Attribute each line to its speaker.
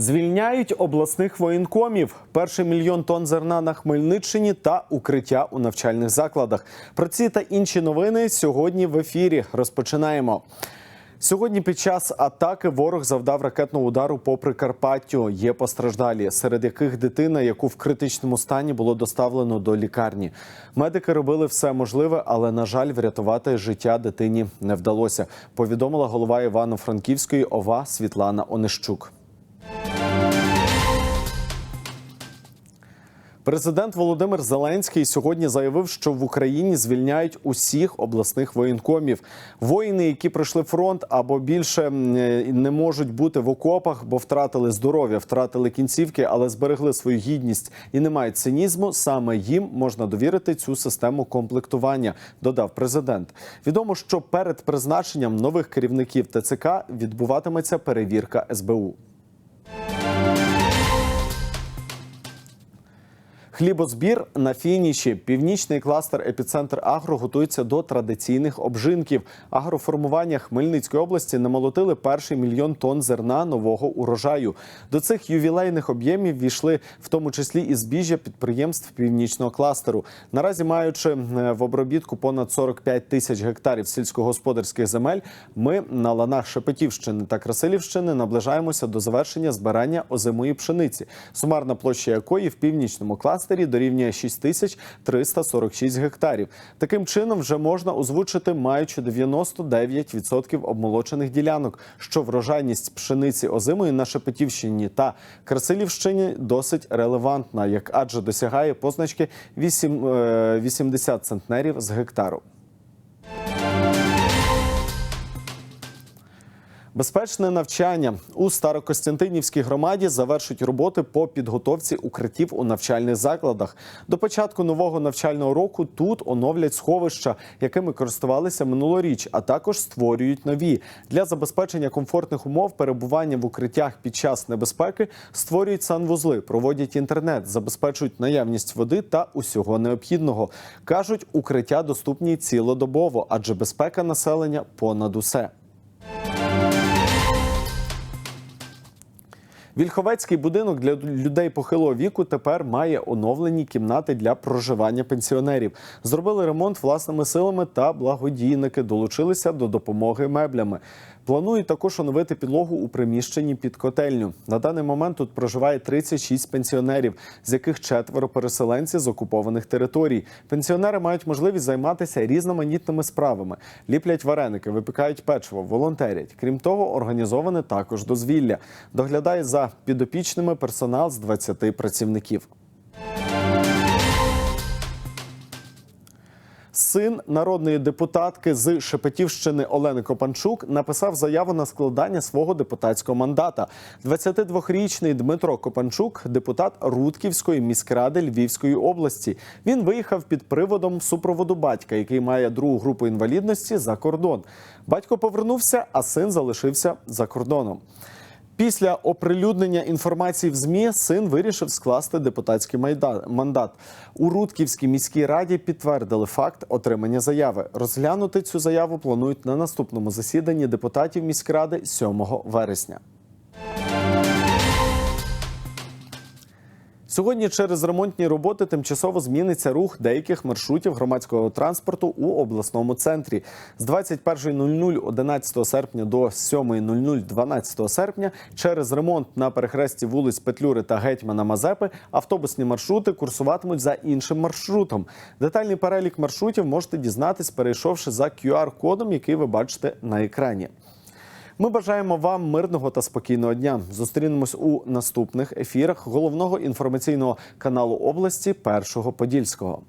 Speaker 1: Звільняють обласних воєнкомів. Перший мільйон тонн зерна на Хмельниччині та укриття у навчальних закладах. Про ці та інші новини сьогодні в ефірі. Розпочинаємо. Сьогодні під час атаки ворог завдав ракетного удару по Прикарпаттю. Є постраждалі, серед яких дитина, яку в критичному стані було доставлено до лікарні. Медики робили все можливе, але на жаль, врятувати життя дитині не вдалося. Повідомила голова Івано-Франківської ОВА Світлана Онищук. Президент Володимир Зеленський сьогодні заявив, що в Україні звільняють усіх обласних воєнкомів. Воїни, які пройшли фронт або більше е, не можуть бути в окопах, бо втратили здоров'я, втратили кінцівки, але зберегли свою гідність і не мають цинізму. Саме їм можна довірити цю систему комплектування. Додав президент. Відомо, що перед призначенням нових керівників ТЦК відбуватиметься перевірка СБУ. Хлібозбір на фініші. Північний кластер епіцентр Агро готується до традиційних обжинків. Агроформування Хмельницької області намолотили перший мільйон тонн зерна нового урожаю. До цих ювілейних об'ємів війшли в тому числі і збіжжя підприємств північного кластеру. Наразі, маючи е, в обробітку понад 45 тисяч гектарів сільськогосподарських земель, ми на ланах Шепетівщини та Красилівщини наближаємося до завершення збирання озимої пшениці, сумарна площа якої в північному кластері дорівнює 6346 гектарів. Таким чином вже можна озвучити, маючи 99% обмолочених ділянок, що врожайність пшениці озимої на Шепетівщині та Красилівщині досить релевантна, як адже досягає позначки 8, е, 80 центнерів з гектару. Безпечне навчання у Старокостянтинівській громаді завершать роботи по підготовці укриттів у навчальних закладах. До початку нового навчального року тут оновлять сховища, якими користувалися минулоріч, а також створюють нові для забезпечення комфортних умов перебування в укриттях під час небезпеки. Створюють санвузли, проводять інтернет, забезпечують наявність води та усього необхідного. кажуть, укриття доступні цілодобово, адже безпека населення понад усе. Вільховецький будинок для людей похилого віку тепер має оновлені кімнати для проживання пенсіонерів. Зробили ремонт власними силами та благодійники долучилися до допомоги меблями. Планують також оновити підлогу у приміщенні під котельню. На даний момент тут проживає 36 пенсіонерів, з яких четверо переселенці з окупованих територій. Пенсіонери мають можливість займатися різноманітними справами: ліплять вареники, випікають печиво, волонтерять. Крім того, організоване також дозвілля. Доглядає за підопічними персонал з 20 працівників. Син народної депутатки з Шепетівщини Олени Копанчук написав заяву на складання свого депутатського мандата. 22-річний Дмитро Копанчук, депутат Рудківської міськради Львівської області. Він виїхав під приводом супроводу батька, який має другу групу інвалідності за кордон. Батько повернувся, а син залишився за кордоном. Після оприлюднення інформації в ЗМІ син вирішив скласти депутатський мандат. У Рудківській міській раді підтвердили факт отримання заяви. Розглянути цю заяву планують на наступному засіданні депутатів міськради 7 вересня. Сьогодні через ремонтні роботи тимчасово зміниться рух деяких маршрутів громадського транспорту у обласному центрі. З 21.00 11 серпня до 7.00 12 серпня через ремонт на перехресті вулиць Петлюри та Гетьмана Мазепи автобусні маршрути курсуватимуть за іншим маршрутом. Детальний перелік маршрутів можете дізнатись, перейшовши за QR-кодом, який ви бачите на екрані. Ми бажаємо вам мирного та спокійного дня. Зустрінемось у наступних ефірах головного інформаційного каналу області Першого Подільського.